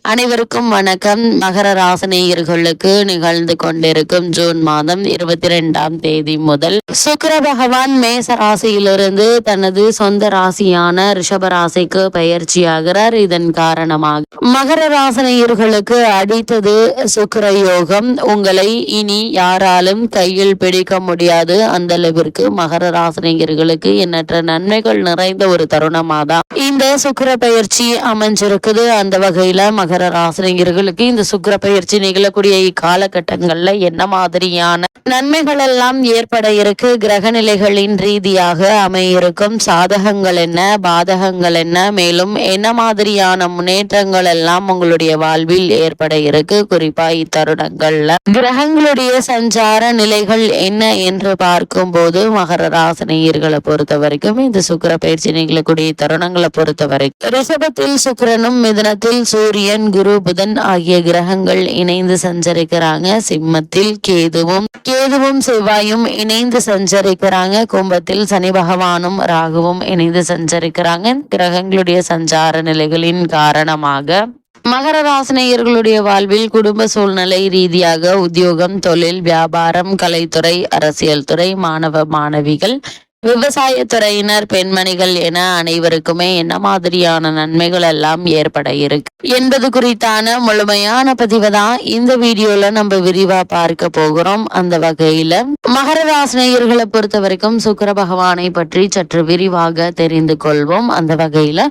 அனைவருக்கும் வணக்கம். மகர ராசனேயர்களுக்கு நிகழ்ந்து கொண்டிருக்கும் ஜூன் மாதம் இருபத்தி ரெண்டாம் தேதி முதல் சுக்கர பகவான் மேச ராசியிலிருந்து தனது சொந்த ராசியான ரிஷப ராசிக்கு பயிற்சியாகிறார். இதன் காரணமாக மகர ராசனேயர்களுக்கு அடித்தது சுக்கர யோகம். உங்களை இனி யாராலும் கையில் பிடிக்க முடியாது. அந்த அளவிற்கு மகர ராசனேயர்களுக்கு எண்ணற்ற நன்மைகள் நிறைந்த ஒரு தருணமாதான் இந்த சுக்கர பயிற்சி அமைஞ்சிருக்குது. அந்த வகை வகையில் மகர ராசினியர்களுக்கு இந்த சுக்கிர பயிற்சி நிகழக்கூடிய இக்காலகட்டங்கள்ல என்ன மாதிரியான நன்மைகள் எல்லாம் ஏற்பட இருக்கு? கிரக நிலைகளின் ரீதியாக அமையிருக்கும் சாதகங்கள் என்ன? பாதகங்கள் என்ன? மேலும் என்ன மாதிரியான முன்னேற்றங்கள் எல்லாம் உங்களுடைய வாழ்வில் ஏற்பட இருக்கு? குறிப்பா இத்தருணங்கள்ல. கிரகங்களுடைய சஞ்சார நிலைகள் என்ன என்று பார்க்கும்போது மகர ராசினியர்களை பொறுத்த வரைக்கும் இந்த சுக்கிர பயிற்சி நிகழக்கூடிய தருணங்களை பொறுத்த வரைக்கும் ரிஷபத்தில் சுக்கிரனும் மிதனத்தில் சூரியன் குரு புதன் ஆகிய கிரகங்கள் இணைந்து சஞ்சரிக்கிறாங்க. சிம்மத்தில் கேதுவும் கேதுவும் செவ்வாயும் இணைந்து சஞ்சரிக்கிறாங்க. கும்பத்தில் சனி பகவானும் ராகுவும் இணைந்து சஞ்சரிக்கிறாங்க. கிரகங்களுடைய சஞ்சார நிலைகளின் காரணமாக மகர ராசினியர்களுடைய வாழ்வில் குடும்ப சூழ்நிலை ரீதியாக உத்தியோகம் தொழில் வியாபாரம் கலைத்துறை அரசியல் துறை மாணவ மாணவிகள் விவசாயத்துறையினர் பெண்மணிகள் என அனைவருக்குமே என்ன மாதிரியான நன்மைகள் எல்லாம் ஏற்பட இருக்கு என்பது குறித்தான முழுமையான பதிவை தான் இந்த வீடியோல நம்ம விரிவா பார்க்க போகிறோம். அந்த வகையில மகர ராசினியர்களை பொறுத்த வரைக்கும் சுக்கர பகவானை பற்றி சற்று விரிவாக தெரிந்து கொள்வோம். அந்த வகையில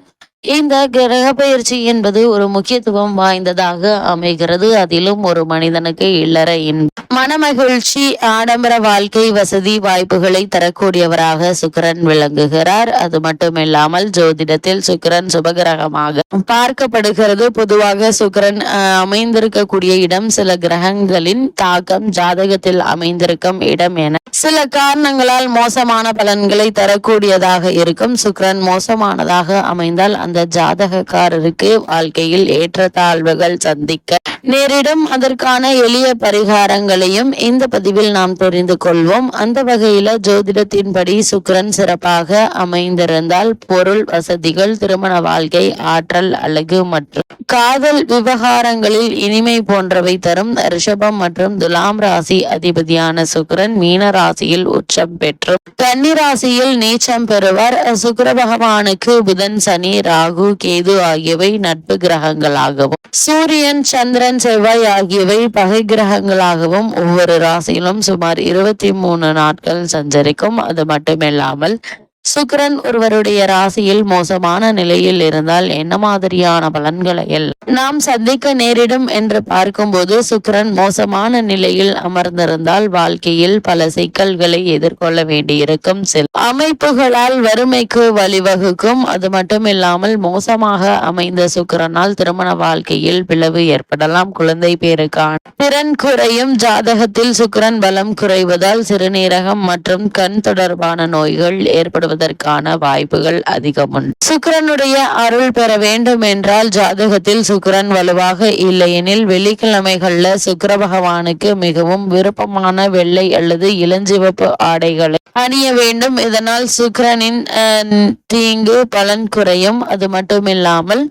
இந்த கிரக பயிற்சி என்பது ஒரு முக்கியத்துவம் வாய்ந்ததாக அமைகிறது. அதிலும் ஒரு மனிதனுக்கு இல்லற இன்பம் மனமகிழ்ச்சி ஆடம்பர வாழ்க்கை வசதி வாய்ப்புகளை தரக்கூடியவராக சுக்கரன் விளங்குகிறார். அது மட்டுமில்லாமல் ஜோதிடத்தில் சுக்கிரன் சுபகிரகமாக பார்க்கப்படுகிறது. பொதுவாக சுக்கிரன் அமைந்திருக்கக்கூடிய இடம் சில கிரகங்களின் தாக்கம் ஜாதகத்தில் அமைந்திருக்கும் இடம் என. சில காரணங்களால் மோசமான பலன்களை தரக்கூடியதாக இருக்கும். சுக்கிரன் மோசமானதாக அமைந்தால் அந்த ஜாதகக்காரருக்கு வாழ்க்கையில் ஏற்ற தாழ்வுகள் சந்திக்க நேரிடும் அதற்கான எளிய பரிகாரங்களையும் இந்த பதிவில் நாம் தெரிந்து கொள்வோம். அந்த வகையில ஜோதிடத்தின்படி சுக்கிரன் சிறப்பாக அமைந்திருந்தால் பொருள் வசதிகள் திருமண வாழ்க்கை ஆற்றல் அழகு மற்றும் காதல் விவகாரங்களில் இனிமை போன்றவை தரும். ரிஷபம் மற்றும் துலாம் ராசி அதிபதியான சுக்கிரன் மீன ராசியில் உச்சம் பெற்றும். கன்னி ராசியில் நீச்சம் பெறுவர். சுக்கர பகவானுக்கு புதன் சனி ராகு கேது ஆகியவை நட்பு கிரகங்களாகவும். சூரியன் சந்திர சந்திரன் செவ்வாய் ஆகியவை பகை கிரகங்களாகவும் ஒவ்வொரு ராசியிலும் சுமார் இருபத்தி மூணு நாட்கள் சஞ்சரிக்கும். அது மட்டுமில்லாமல் சுக்கரன் ஒருவருடைய ராசியில் மோசமான நிலையில் இருந்தால் என்ன மாதிரியான பலன்களை எல்லாம் நாம் சந்திக்க நேரிடும் என்று பார்க்கும்போது சுக்கிரன் மோசமான நிலையில் அமர்ந்திருந்தால் வாழ்க்கையில் பல சிக்கல்களை எதிர்கொள்ள வேண்டியிருக்கும் சில. அமைப்புகளால் வறுமைக்கு வழிவகுக்கும். அது மட்டும் இல்லாமல் மோசமாக அமைந்த சுக்கரனால் திருமண வாழ்க்கையில் பிளவு ஏற்படலாம். குழந்தை பேருக்கான திறன் குறையும். ஜாதகத்தில் சுக்கிரன் பலம் குறைவதால் சிறுநீரகம் மற்றும் கண் தொடர்பான நோய்கள் ஏற்படுவது ஏற்படுவதற்கான வாய்ப்புகள் அதிகம் உண்டு சுக்கரனுடைய அருள் பெற வேண்டும் என்றால் ஜாதகத்தில் சுக்கிரன் வலுவாக இல்லையெனில் வெள்ளிக்கிழமைகள்ல சுக்கர பகவானுக்கு மிகவும் விருப்பமான வெள்ளை அல்லது இளஞ்சிவப்பு ஆடைகளை அணிய வேண்டும். இதனால் சுக்கிரனின் தீங்கு பலன் குறையும். அது மட்டுமில்லாமல்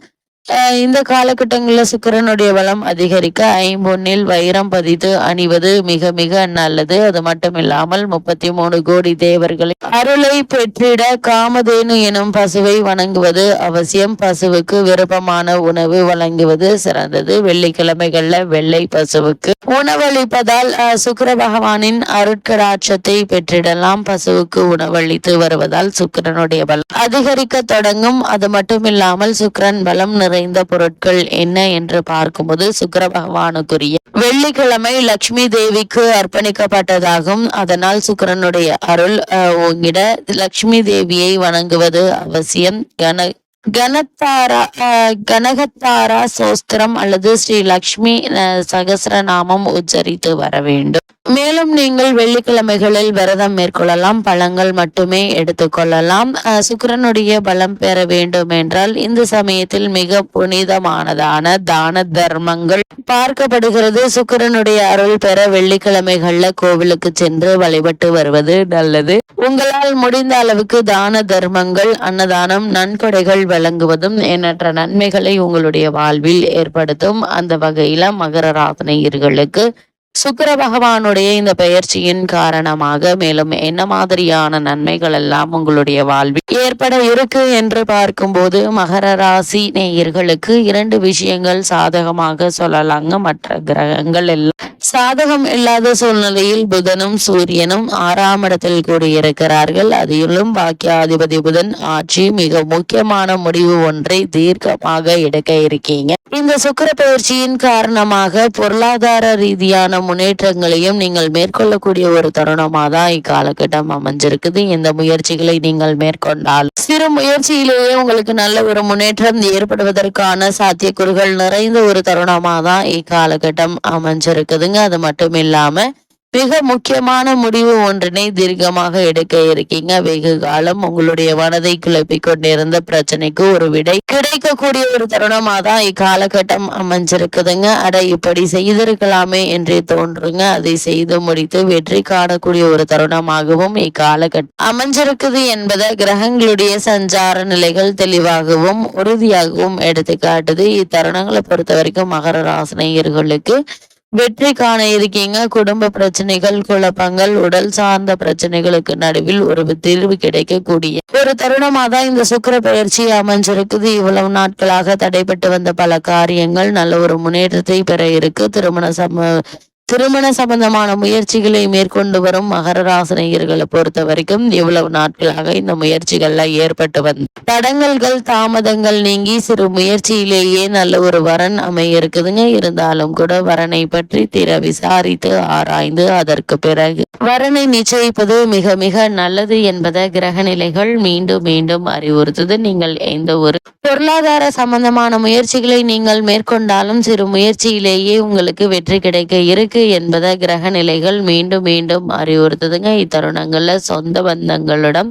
இந்த காலகட்டங்களில் சுக்கிரனுடைய பலம் அதிகரிக்க ஐம்பொன்னில் வைரம் பதித்து அணிவது மிக மிக நல்லது. அது மட்டுமில்லாமல் முப்பத்தி மூணு கோடி தேவர்களை அருளை பெற்றிட காமதேனு எனும் பசுவை வணங்குவது அவசியம். பசுவுக்கு விருப்பமான உணவு வழங்குவது சிறந்தது. வெள்ளிக்கிழமைகள்ல வெள்ளை பசுவுக்கு உணவளிப்பதால் சுக்கர பகவானின் அருட்கடாட்சத்தை பெற்றிடலாம். பசுவுக்கு உணவளித்து வருவதால் சுக்கிரனுடைய பலம் அதிகரிக்க தொடங்கும். அது மட்டுமில்லாமல் சுக்கிரன் பலம் நிறைந்த பொருட்கள் என்ன என்று பார்க்கும்போது சுக்கர பகவானுக்குரிய வெள்ளிக்கிழமை லட்சுமி தேவிக்கு அர்ப்பணிக்கப்பட்டதாகும். அதனால் சுக்கிரனுடைய அருள் ஓங்கிட லட்சுமி தேவியை வணங்குவது அவசியம். என கனத்தாரா கனகத்தாரா சோஸ்திரம் அல்லது ஸ்ரீ லக்ஷ்மி சகசரநாமம் உச்சரித்து வர வேண்டும். மேலும் நீங்கள் வெள்ளிக்கிழமைகளில் விரதம் மேற்கொள்ளலாம். பழங்கள் மட்டுமே எடுத்துக்கொள்ளலாம் சுக்கரனுடைய சுக்கிரனுடைய பலம் பெற வேண்டும் என்றால் இந்த சமயத்தில் மிக புனிதமானதான தான தர்மங்கள் பார்க்கப்படுகிறது. சுக்கிரனுடைய அருள் பெற வெள்ளிக்கிழமைகள்ல கோவிலுக்கு சென்று வழிபட்டு வருவது நல்லது. உங்களால் முடிந்த அளவுக்கு தான தர்மங்கள் அன்னதானம் நன்கொடைகள் வழங்குவதும் எண்ணற்ற நன்மைகளை உங்களுடைய வாழ்வில் ஏற்படுத்தும். அந்த வகையில மகர ராசனையர்களுக்கு சுக்கர பகவானுடைய இந்த பெயர்ச்சியின் காரணமாக மேலும் என்ன மாதிரியான நன்மைகள் எல்லாம் உங்களுடைய வாழ்வில் ஏற்பட இருக்கு என்று பார்க்கும்போது மகர ராசி நேயர்களுக்கு இரண்டு விஷயங்கள் சாதகமாக சொல்லலாங்க. மற்ற கிரகங்கள் எல்லாம் சாதகம் இல்லாத சூழ்நிலையில் புதனும் சூரியனும் ஆறாம் இடத்தில் கூடியிருக்கிறார்கள். அதிலும் பாக்கியாதிபதி புதன் ஆட்சி மிக முக்கியமான முடிவு ஒன்றை தீர்க்கமாக எடுக்க இருக்கீங்க. இந்த சுக்கிர பயிற்சியின் காரணமாக பொருளாதார ரீதியான முன்னேற்றங்களையும் நீங்கள் மேற்கொள்ளக்கூடிய ஒரு தருணமாக தான் இக்காலகட்டம் அமைஞ்சிருக்குது. இந்த முயற்சிகளை நீங்கள் மேற்கொண்டால் சிறு முயற்சியிலேயே உங்களுக்கு நல்ல ஒரு முன்னேற்றம் ஏற்படுவதற்கான சாத்தியக்கூறுகள் நிறைந்த ஒரு தருணமாக தான் இக்காலகட்டம் அமைஞ்சிருக்குது. அமைஞ்சிருக்குதுங்க அது மட்டும் இல்லாம மிக முக்கியமான முடிவு ஒன்றினை தீர்க்கமாக எடுக்க இருக்கீங்க. வெகு காலம் உங்களுடைய மனதை குழப்பிக் கொண்டிருந்த பிரச்சனைக்கு ஒரு விடை கிடைக்கக்கூடிய ஒரு தருணமா தான் இக்காலகட்டம் அமைஞ்சிருக்குதுங்க. அட இப்படி செய்திருக்கலாமே என்றே தோன்றுங்க. அதை செய்து முடித்து வெற்றி காணக்கூடிய ஒரு தருணமாகவும் இக்காலகட்டம் அமைஞ்சிருக்குது என்பதை கிரகங்களுடைய சஞ்சார நிலைகள் தெளிவாகவும் உறுதியாகவும் எடுத்து காட்டுது இத்தருணங்களை பொறுத்த வரைக்கும் மகர ராசினியர்களுக்கு வெற்றி காண இருக்கீங்க. குடும்ப பிரச்சனைகள் குழப்பங்கள் உடல் சார்ந்த பிரச்சனைகளுக்கு நடுவில் ஒரு தீர்வு கிடைக்கக்கூடிய ஒரு தருணமா தான் இந்த சுக்கிர பயிற்சி அமைஞ்சிருக்குது. இவ்வளவு நாட்களாக தடைபட்டு வந்த பல காரியங்கள் நல்ல ஒரு முன்னேற்றத்தை பெற இருக்கு. திருமண சம திருமண சம்பந்தமான முயற்சிகளை மேற்கொண்டு வரும் மகர ராசினியர்களை பொறுத்த வரைக்கும் இவ்வளவு நாட்களாக இந்த முயற்சிகள்ல ஏற்பட்டு வந்த தடங்கல்கள் தாமதங்கள் நீங்கி சிறு முயற்சியிலேயே நல்ல ஒரு வரன் அமைய இருக்குதுங்க இருந்தாலும் கூட வரனை பற்றி திற விசாரித்து ஆராய்ந்து அதற்கு பிறகு வரனை நிச்சயிப்பது மிக மிக நல்லது என்பதை கிரக நிலைகள் மீண்டும் மீண்டும் அறிவுறுத்துது. நீங்கள் எந்த ஒரு பொருளாதார சம்பந்தமான முயற்சிகளை நீங்கள் மேற்கொண்டாலும் சிறு முயற்சியிலேயே உங்களுக்கு வெற்றி கிடைக்க இருக்கு. என்பதை கிரக நிலைகள் மீண்டும் மீண்டும் அறிவுறுத்துதுங்க. இத்தருணங்கள்ல சொந்த பந்தங்களிடம்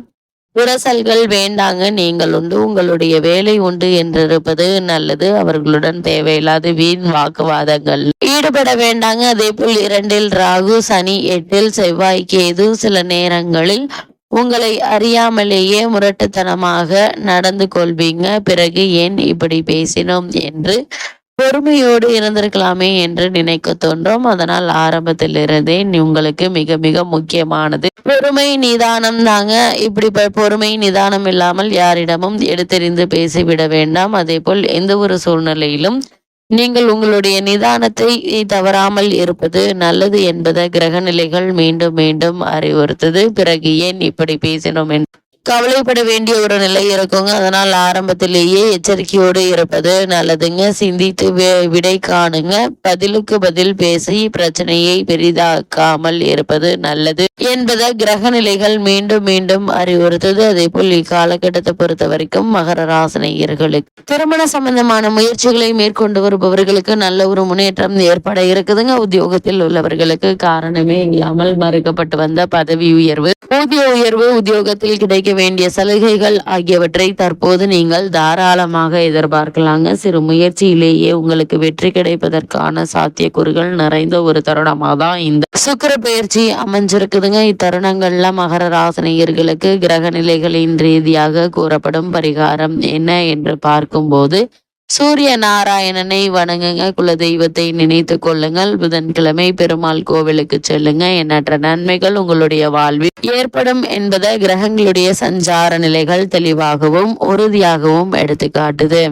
உரசல்கள் வேண்டாங்க. நீங்கள் உண்டு. உங்களுடைய வேலை உண்டு என்றிருப்பது நல்லது. அவர்களுடன் தேவையில்லாத வீண் வாக்குவாதங்கள். ஈடுபட வேண்டாங்க. அதே போல் இரண்டில் ராகு சனி எட்டில் செவ்வாய் கேது சில நேரங்களில் உங்களை அறியாமலேயே முரட்டுத்தனமாக நடந்து கொள்வீங்க. பிறகு ஏன் இப்படி பேசினோம் என்று பொறுமையோடு இருந்திருக்கலாமே என்று நினைக்க தோன்றும். அதனால் ஆரம்பத்திலிருந்தே உங்களுக்கு மிக மிக முக்கியமானது. பொறுமை நிதானம் தாங்க. இப்படி பொறுமை நிதானம் இல்லாமல் யாரிடமும் எடுத்தெறிந்து பேசிவிட வேண்டாம். அதே போல் எந்த ஒரு சூழ்நிலையிலும் நீங்கள் உங்களுடைய நிதானத்தை தவறாமல் இருப்பது நல்லது என்பதை கிரக நிலைகள் மீண்டும் மீண்டும் அறிவுறுத்தது. பிறகு ஏன் இப்படி பேசினோம் என்று கவலைப்பட வேண்டிய ஒரு நிலை இருக்குங்க. அதனால் ஆரம்பத்திலேயே எச்சரிக்கையோடு இருப்பது நல்லதுங்க. சிந்தித்து விடை காணுங்க. பதிலுக்கு பதில் பேசி பிரச்சனையை பெரிதாக்காமல் இருப்பது நல்லது என்பதை கிரக நிலைகள் மீண்டும் மீண்டும் அறிவுறுத்தது. அதே போல் இக்காலகட்டத்தை பொறுத்த வரைக்கும் மகர ராசனையர்களுக்கு. திருமண சம்பந்தமான முயற்சிகளை மேற்கொண்டு வருபவர்களுக்கு நல்ல ஒரு முன்னேற்றம் ஏற்பட இருக்குதுங்க. உத்தியோகத்தில் உள்ளவர்களுக்கு காரணமே இல்லாமல் மறுக்கப்பட்டு வந்த பதவி உயர்வு. ஊதிய உயர்வு உத்தியோகத்தில் கிடைக்க வேண்டிய சலுகைகள் ஆகியவற்றை தற்போது நீங்கள் தாராளமாக எதிர்பார்க்கலாங்க. சிறு முயற்சியிலேயே உங்களுக்கு வெற்றி கிடைப்பதற்கான சாத்தியக்கூறுகள் நிறைந்த ஒரு தருணமாக தான் இந்த சுக்கர பயிற்சி அமைஞ்சிருக்குதுங்க. இத்தருணங்கள்ல மகர ராசனையர்களுக்கு கிரக நிலைகளின் ரீதியாக கூறப்படும் பரிகாரம் என்ன என்று பார்க்கும்போது சூரிய நாராயணனை வணங்குங்க. குல தெய்வத்தை நினைத்து கொள்ளுங்கள். புதன்கிழமை பெருமாள் கோவிலுக்கு செல்லுங்க. எண்ணற்ற நன்மைகள் உங்களுடைய வாழ்வில் ஏற்படும் என்பதை கிரகங்களுடைய சஞ்சார நிலைகள் தெளிவாகவும் உறுதியாகவும் எடுத்து காட்டுது